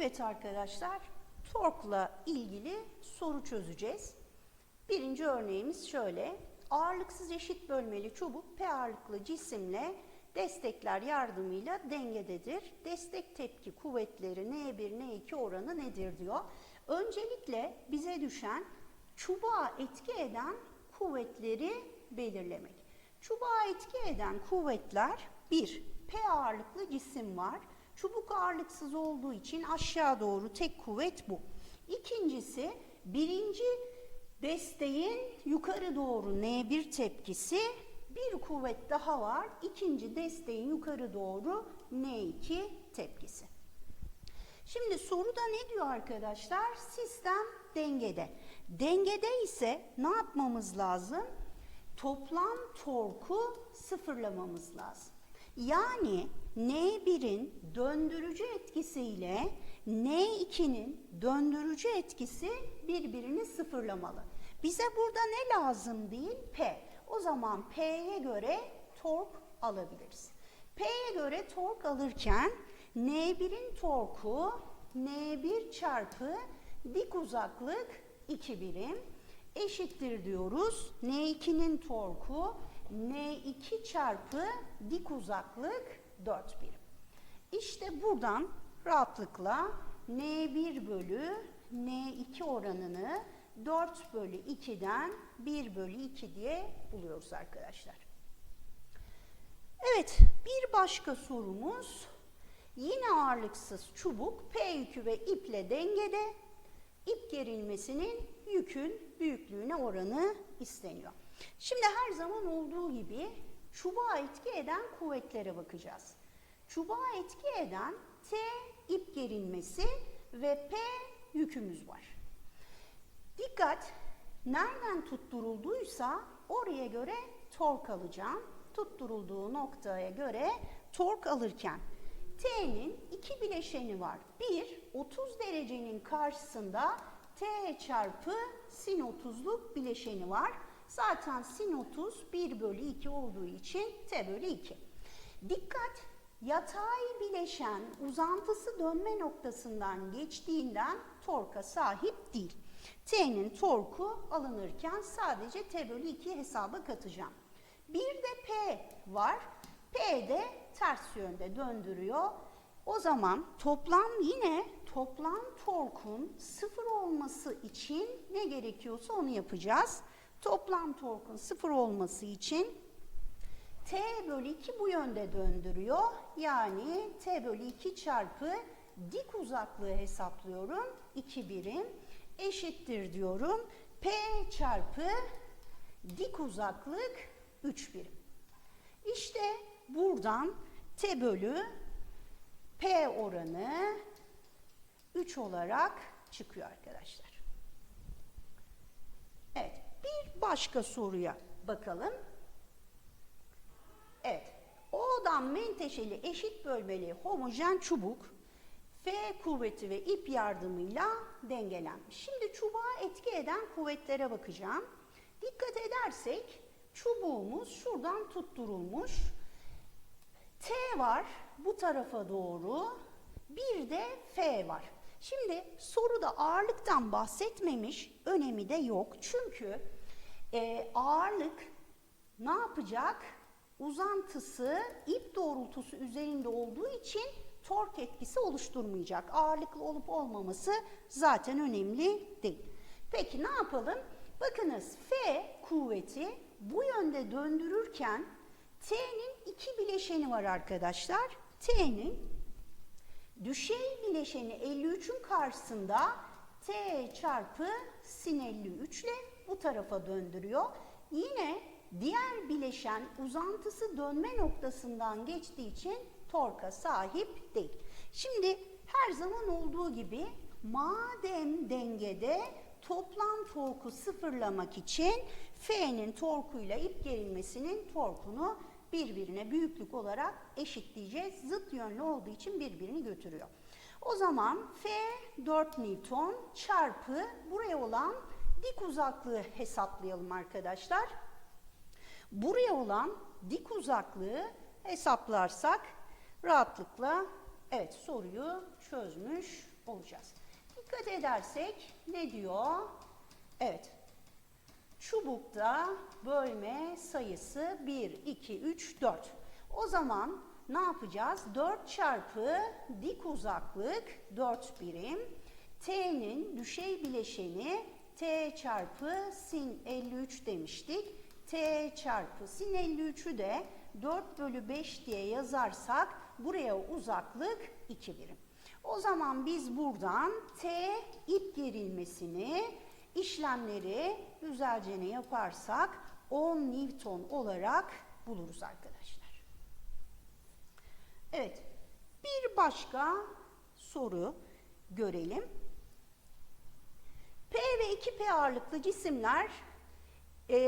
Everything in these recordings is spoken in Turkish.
Evet arkadaşlar, torkla ilgili soru çözeceğiz. Birinci örneğimiz şöyle. Ağırlıksız eşit bölmeli çubuk P ağırlıklı cisimle destekler yardımıyla dengededir. Destek tepki kuvvetleri N1, N2 oranı nedir diyor. Öncelikle bize düşen çubuğa etki eden kuvvetleri belirlemek. Çubuğa etki eden kuvvetler 1. P ağırlıklı cisim var. Çubuk ağırlıksız olduğu için aşağı doğru tek kuvvet bu. İkincisi birinci desteğin yukarı doğru N1 tepkisi bir kuvvet daha var. İkinci desteğin yukarı doğru N2 tepkisi. Şimdi soruda ne diyor arkadaşlar? Sistem dengede. Dengede ise ne yapmamız lazım? Toplam torku sıfırlamamız lazım. Yani N1'in döndürücü etkisiyle N2'nin döndürücü etkisi birbirini sıfırlamalı. Bize burada ne lazım değil? P. O zaman P'ye göre tork alabiliriz. P'ye göre tork alırken N1'in torku N1 çarpı dik uzaklık 2 birim eşittir diyoruz. N2'nin torku N2 çarpı dik uzaklık 4 birim. İşte buradan rahatlıkla N1 bölü N2 oranını 4 bölü 2'den 1 bölü 2 diye buluyoruz arkadaşlar. Evet bir başka sorumuz yine ağırlıksız çubuk P yükü ve iple dengede ip gerilmesinin yükün büyüklüğüne oranı isteniyor. Şimdi her zaman olduğu gibi çubuğa etki eden kuvvetlere bakacağız. Çubuğa etki eden T ip gerilmesi ve P yükümüz var. Dikkat! Nereden tutturulduysa oraya göre tork alacağım. Tutturulduğu noktaya göre tork alırken T'nin iki bileşeni var. Bir, 30 derecenin karşısında T çarpı sin 30'luk bileşeni var. Zaten sin 30 1 bölü 2 olduğu için T bölü 2. Dikkat! Yatay bileşen uzantısı dönme noktasından geçtiğinden torka sahip değil. T'nin torku alınırken sadece T bölü 2 hesaba katacağım. Bir de P var. P de ters yönde döndürüyor. O zaman toplam yine toplam torkun sıfır olması için ne gerekiyorsa onu yapacağız. Toplam torkun sıfır olması için T bölü 2 bu yönde döndürüyor. Yani T bölü 2 çarpı dik uzaklığı hesaplıyorum. 2 birim eşittir diyorum. P çarpı dik uzaklık 3 birim. İşte buradan T bölü P oranı 3 olarak çıkıyor arkadaşlar. Evet, bir başka soruya bakalım. Evet, O'dan menteşeli eşit bölmeli homojen çubuk F kuvveti ve ip yardımıyla dengelenmiş. Şimdi çubuğa etki eden kuvvetlere bakacağım. Dikkat edersek çubuğumuz şuradan tutturulmuş. T var bu tarafa doğru. Bir de F var. Şimdi soruda ağırlıktan bahsetmemiş, önemi de yok. Çünkü e, ağırlık ne yapacak? Uzantısı ip doğrultusu üzerinde olduğu için tork etkisi oluşturmayacak. Ağırlıklı olup olmaması zaten önemli değil. Peki ne yapalım? Bakınız F kuvveti bu yönde döndürürken T'nin iki bileşeni var arkadaşlar. T'nin düşey bileşeni 53'ün karşısında T çarpı sin 53 ile bu tarafa döndürüyor. Yine diğer bileşen uzantısı dönme noktasından geçtiği için torka sahip değil. Şimdi her zaman olduğu gibi madem dengede toplam torku sıfırlamak için F'nin torkuyla ip gerilmesinin torkunu birbirine büyüklük olarak eşitleyeceğiz. Zıt yönlü olduğu için birbirini götürüyor. O zaman F 4 Newton çarpı buraya olan dik uzaklığı hesaplayalım arkadaşlar. Buraya olan dik uzaklığı hesaplarsak rahatlıkla evet soruyu çözmüş olacağız. Dikkat edersek ne diyor? Evet. Çubukta bölme sayısı 1, 2, 3, 4. O zaman ne yapacağız? 4 çarpı dik uzaklık 4 birim. T'nin düşey bileşeni T çarpı sin 53 demiştik. T çarpı sin 53'ü de 4 bölü 5 diye yazarsak buraya uzaklık 2 birim. O zaman biz buradan T ip gerilmesini işlemleri güzelce ne yaparsak 10 Newton olarak buluruz arkadaşlar. Evet, bir başka soru görelim. P ve 2P ağırlıklı cisimler e,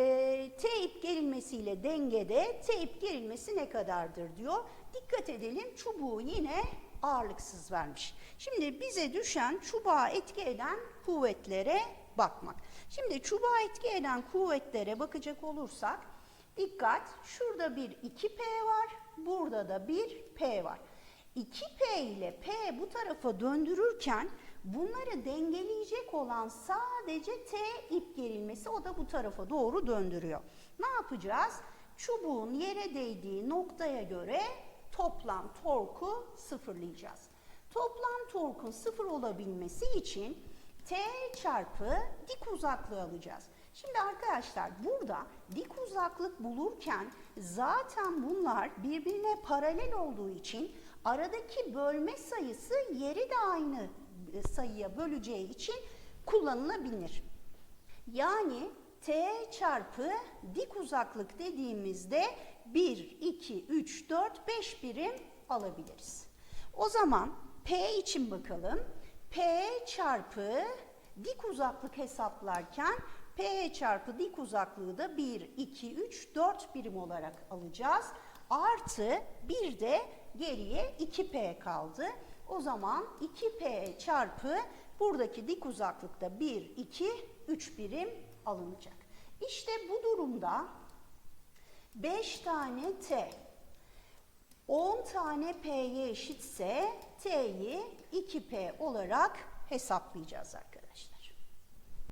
T ip gerilmesiyle dengede T ip gerilmesi ne kadardır diyor. Dikkat edelim çubuğu yine ağırlıksız vermiş. Şimdi bize düşen çubuğa etki eden kuvvetlere bakmak. Şimdi çubuğa etki eden kuvvetlere bakacak olursak dikkat şurada bir 2P var burada da bir P var. 2P ile P bu tarafa döndürürken bunları dengeleyecek olan sadece T ip gerilmesi o da bu tarafa doğru döndürüyor. Ne yapacağız? Çubuğun yere değdiği noktaya göre toplam torku sıfırlayacağız. Toplam torkun sıfır olabilmesi için T çarpı dik uzaklığı alacağız. Şimdi arkadaşlar burada dik uzaklık bulurken zaten bunlar birbirine paralel olduğu için aradaki bölme sayısı yeri de aynı sayıya böleceği için kullanılabilir. Yani T çarpı dik uzaklık dediğimizde 1, 2, 3, 4, 5 birim alabiliriz. O zaman P için bakalım. P çarpı dik uzaklık hesaplarken P çarpı dik uzaklığı da 1, 2, 3, 4 birim olarak alacağız. Artı bir de geriye 2P kaldı. O zaman 2P çarpı buradaki dik uzaklıkta 1, 2, 3 birim alınacak. İşte bu durumda 5 tane T 10 tane P'ye eşitse T'yi 2P olarak hesaplayacağız arkadaşlar.